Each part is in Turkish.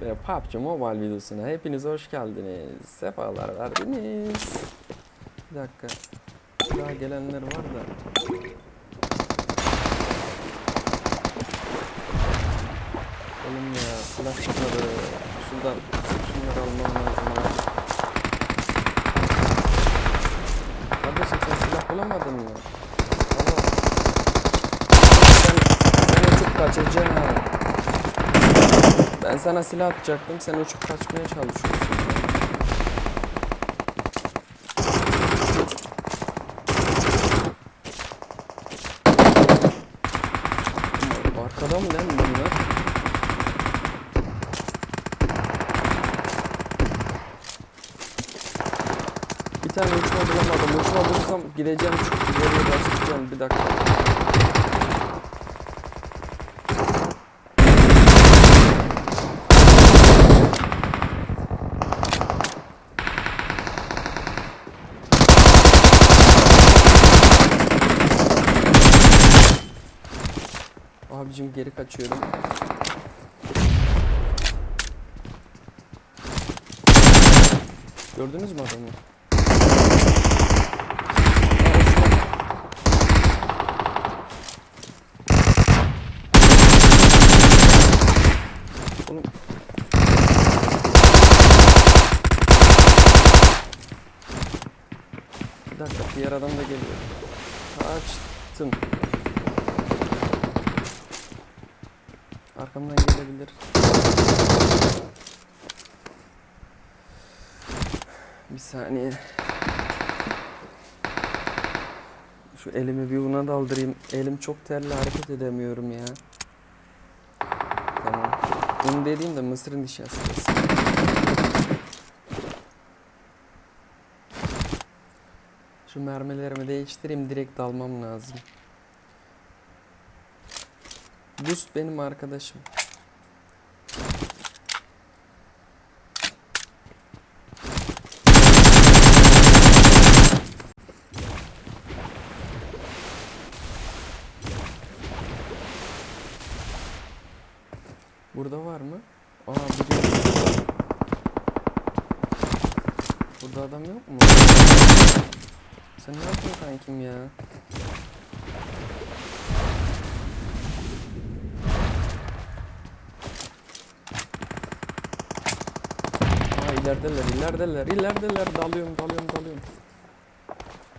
Ve PUBG Mobile videosuna hepiniz hoş geldiniz. Sefalar verdiniz. Bir dakika. Daha gelenler var da. Oğlum ya silah çıkmadı. Şuradan şunları almam lazım abi. Kardeşim sen silah bulamadın mı? Allah. Sen, sen kaçacaksın ha. Ben sana silah atacaktım, sen uçup kaçmaya çalışıyorsun. Arkada mı lan bunlar? Bir tane uçma bulamadım. Uçma bulursam gideceğim şu ileriye başlayacağım. Bir dakika. Abicim geri kaçıyorum. Gördünüz mü adamı? Oğlum. Bir dakika diğer adam da geliyor. Kaçtım. Arkamdan gelebilir. Bir saniye. Şu elimi bir buna daldırayım. Elim çok terli hareket edemiyorum ya. Tamam. Bunu dediğim de mısır nişastası. Şu mermilerimi değiştireyim direkt dalmam lazım. Boost benim arkadaşım. Burada var mı? Aa burada. Burada adam yok mu? Sen ne yapıyorsun kankim ya? İlerideler, ilerideler, ilerideler. Dalıyorum, dalıyorum, dalıyorum.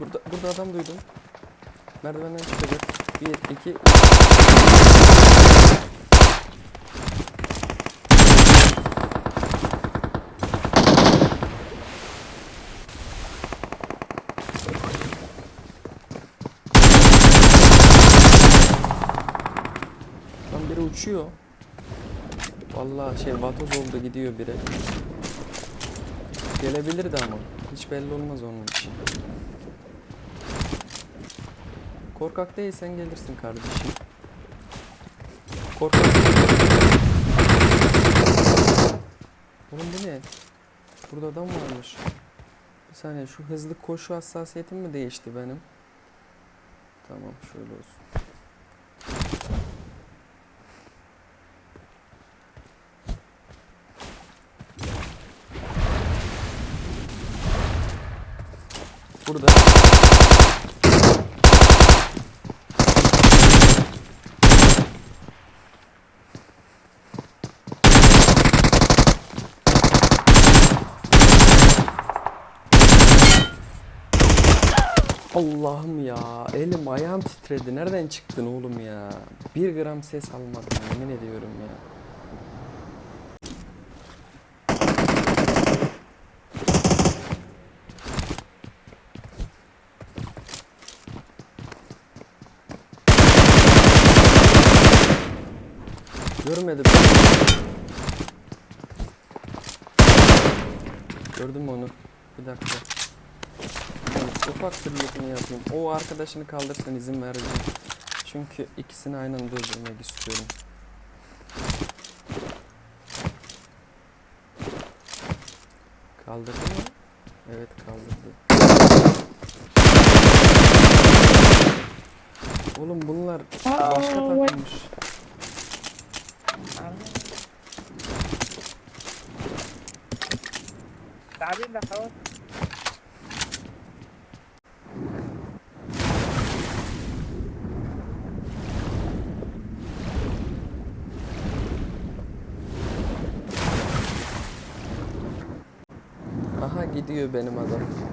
Burada, burada adam duydum. Merdivenden çıkacak. Bir, iki. Lan biri uçuyor. Vallahi şey vatoz oldu gidiyor biri. Gelebilirdi ama. Hiç belli olmaz onun için. Korkak değilsen gelirsin kardeşim. Korkak Oğlum bu ne? Burada adam varmış. Bir saniye şu hızlı koşu hassasiyetim mi değişti benim? Tamam şöyle olsun. Burada. Allah'ım ya. Elim ayağım titredi. Nereden çıktın oğlum ya? Bir gram ses almadım yemin ediyorum ya. Görmedim. Gördün mü onu? Bir dakika. Yani ufak lootunu yapayım. O arkadaşını kaldırsan izin vereceğim. Çünkü ikisini aynı anda öldürmek istiyorum. Kaldırdı mı? Evet kaldırdı. Oğlum bunlar başka takılmış. تعبين لك Aha gidiyor benim adam.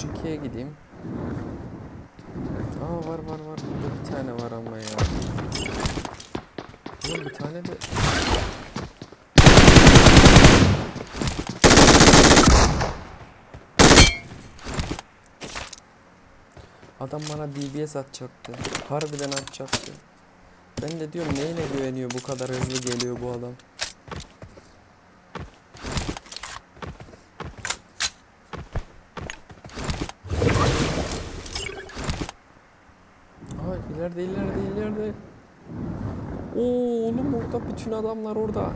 Koçiki'ye gideyim. Aa var var var. Burada bir tane var ama ya. Oğlum bir tane de... Adam bana DBS atacaktı. Harbiden atacaktı. Ben de diyorum neyine güveniyor bu kadar hızlı geliyor bu adam. Aa ileride ileride ileride. Oo oğlum orada bütün adamlar orada.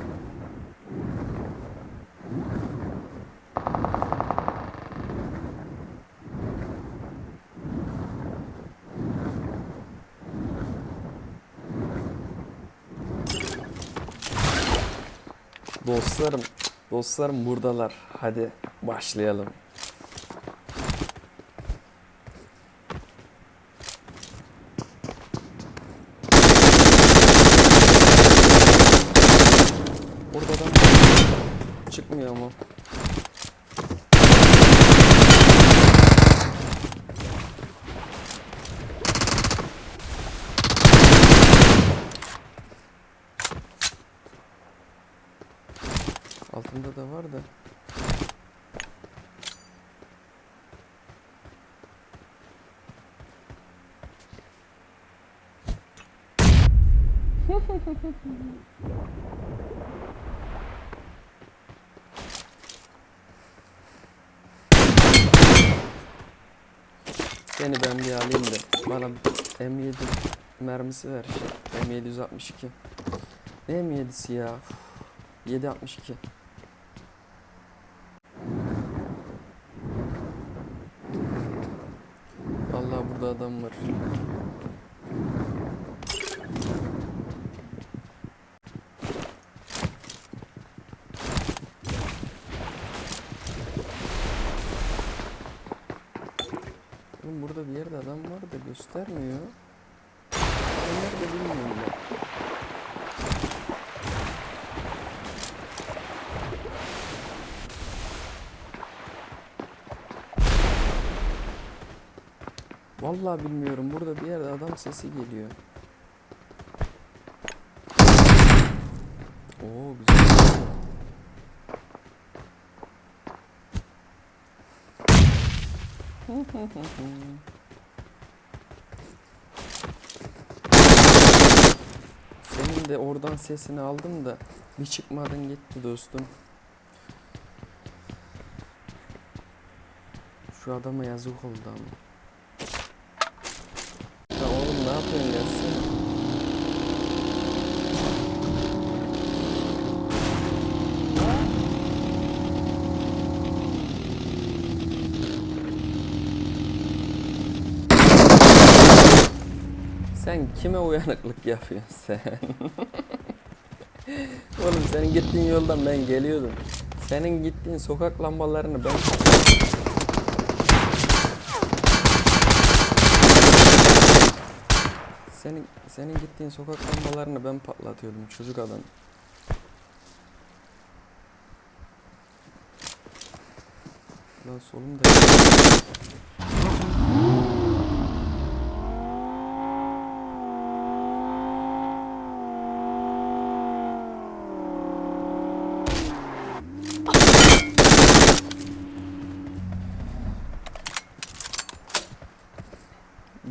Dostlarım, dostlarım buradalar. Hadi başlayalım. Orada adam çıkmıyor ama. Altında da var da. Seni ben bir alayım da bana M7 mermisi ver. M762. Ne M7'si ya? Uf, 762. Vallahi burada adam var. Oğlum burada bir yerde da göstermiyor. Ben nerede bilmiyorum ben. Vallahi bilmiyorum. Burada bir yerde adam sesi geliyor. Oo güzel. De oradan sesini aldım da bir çıkmadın gitti dostum. Şu adama yazık oldu ama. Ya oğlum ne yapıyorsun gelsene. Sen kime uyanıklık yapıyorsun sen? Oğlum senin gittiğin yoldan ben geliyordum. Senin gittiğin sokak lambalarını ben Senin senin gittiğin sokak lambalarını ben patlatıyordum çocuk adam. Lan solumda.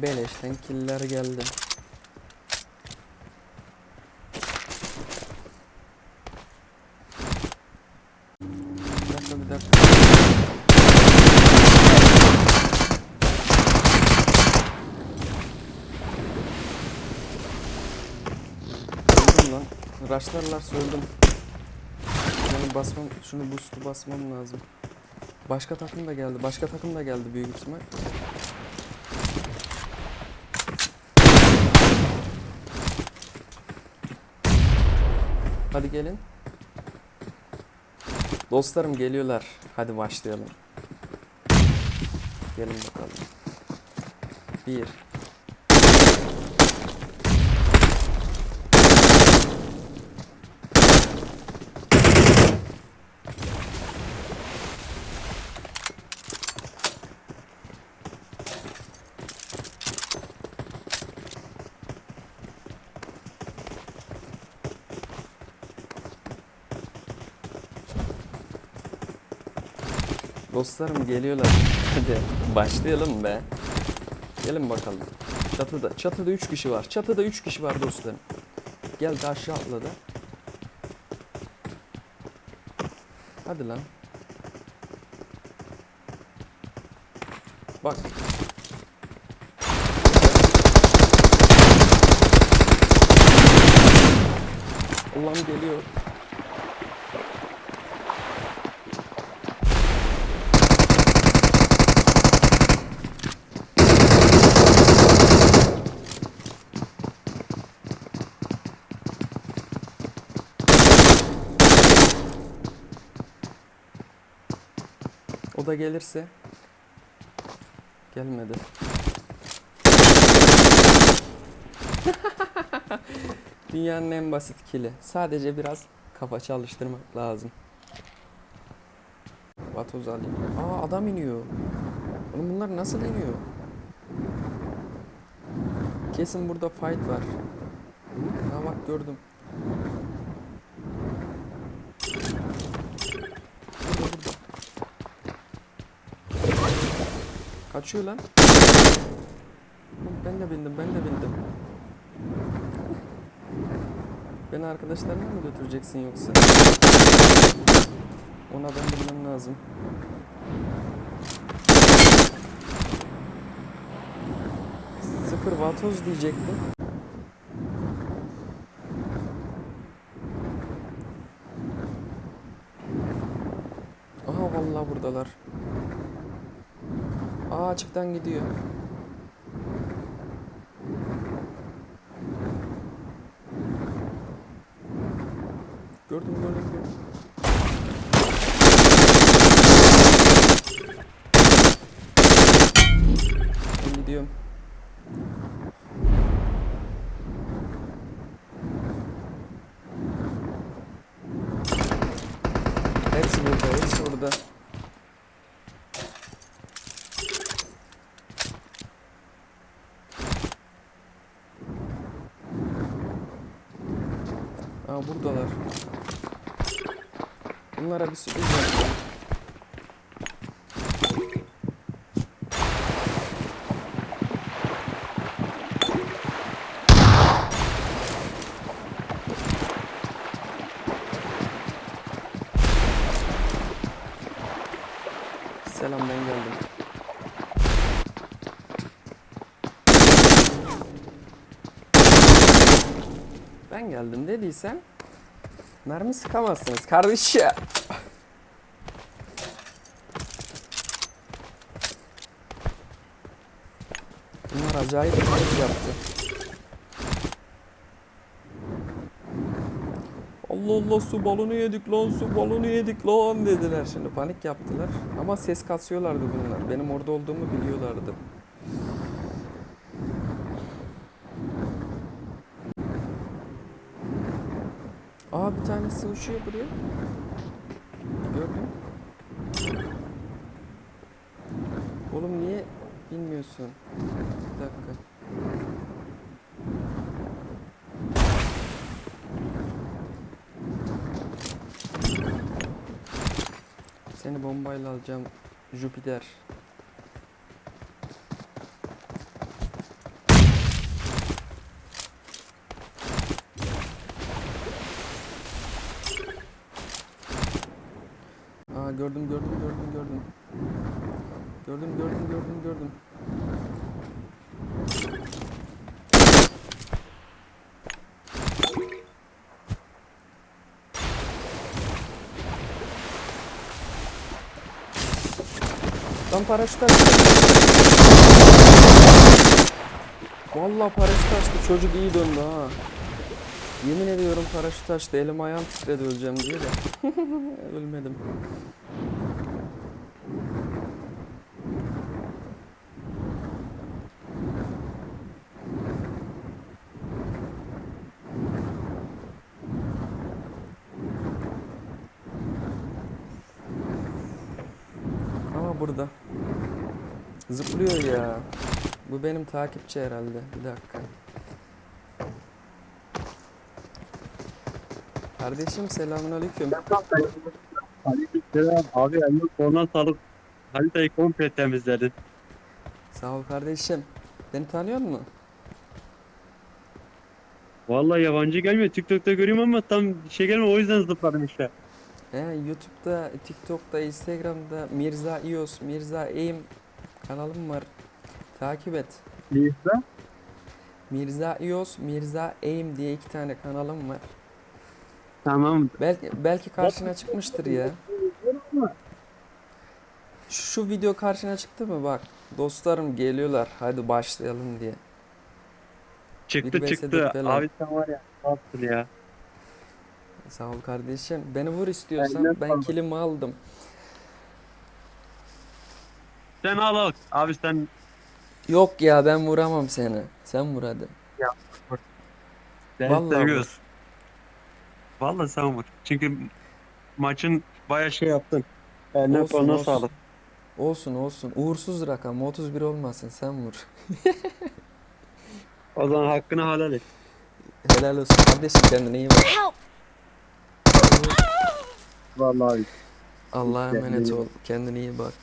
Beleşten killer geldi. Bir dakika bir lan. Raşlarlar öldüm. Şunu basmam, şunu boost'u basmam lazım. Başka takım da geldi. Başka takım da geldi büyük ihtimal. Hadi gelin. Dostlarım geliyorlar. Hadi başlayalım. Gelin bakalım. Bir. Dostlarım geliyorlar. Hadi başlayalım be. Gelin bakalım. Çatıda. Çatıda 3 kişi var. Çatıda 3 kişi var dostlarım. Geldi aşağı atladı. Hadi lan. Bak. Allah'ım geliyor. O da gelirse gelmedi. Dünyanın en basit kili. Sadece biraz kafa çalıştırmak lazım. Vatoz alayım. Aa adam iniyor. Oğlum bunlar nasıl iniyor? Kesin burada fight var. Ha bak gördüm. Burada burada. Kaçıyor lan. Ben de bindim, ben de bindim. Beni arkadaşlarına mı götüreceksin yoksa? Ona ben bilmem lazım. Sıfır vatoz diyecektim. Aha vallahi buradalar. Aa açıktan gidiyor. Gördüm gördüm gördüm. Ben gidiyorum. Hepsi burada, hepsi burada. Aa buradalar. Bunlara bir sürpriz yapacağım. Selam ben geldim. Ben geldim dediysen mermi sıkamazsınız kardeş ya. Bunlar acayip bir şey yaptı. Allah Allah su balonu yedik lan su balonu yedik lan dediler şimdi panik yaptılar ama ses kasıyorlardı bunlar benim orada olduğumu biliyorlardı. Bir tanesi uçuyor buraya. Gördün. Oğlum niye bilmiyorsun? Bir dakika. Seni bombayla alacağım Jüpiter. Aa gördüm gördüm gördüm gördüm. Gördüm gördüm gördüm gördüm. Lan paraşüt açtı. Vallahi paraşüt açtı. Çocuk iyi döndü ha. Yemin ediyorum paraşüt açtı. Elim ayağım titredi öleceğim diye de. Ölmedim. Ama burada. Zıplıyor ya. Bu benim takipçi herhalde. Bir dakika. Kardeşim selamünaleyküm. Aleykümselam abi eline koluna sağlık. Haritayı komple temizledin. Sağ ol kardeşim. Beni tanıyor musun? Vallahi yabancı gelmiyor. TikTok'ta görüyorum ama tam şey gelmiyor o yüzden zıpladım işte. He, YouTube'da, TikTok'ta, Instagram'da Mirza İyos, Mirza Eğim kanalım var. Takip et. Neyse. Mirza İyos, Mirza Eğim diye iki tane kanalım var. Tamam. Belki belki karşına çıkmıştır ya. Şu video karşına çıktı mı bak. Dostlarım geliyorlar. Hadi başlayalım diye. Çıktı Biri çıktı. Abi sen var ya. Ne yaptın ya? Sağ ol kardeşim. Beni vur istiyorsan ben sağlık. kilimi aldım. Sen al al. Abi sen Yok ya ben vuramam seni. Sen vur hadi. ben Vallahi seviyoruz. Vallahi sen vur. Çünkü maçın baya şey yaptın. Eline Olsun, koluna olsun. sağlık. Olsun olsun. Uğursuz rakam 31 olmasın sen vur. O zaman hakkını halal et. Helal olsun kardeşim kendine iyi bak. Help! Vallahi. Allah'a Kendine emanet iyi ol. Kendine iyi bak.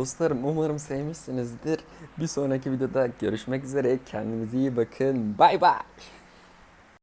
Dostlarım umarım sevmişsinizdir. Bir sonraki videoda görüşmek üzere. Kendinize iyi bakın. Bay bay.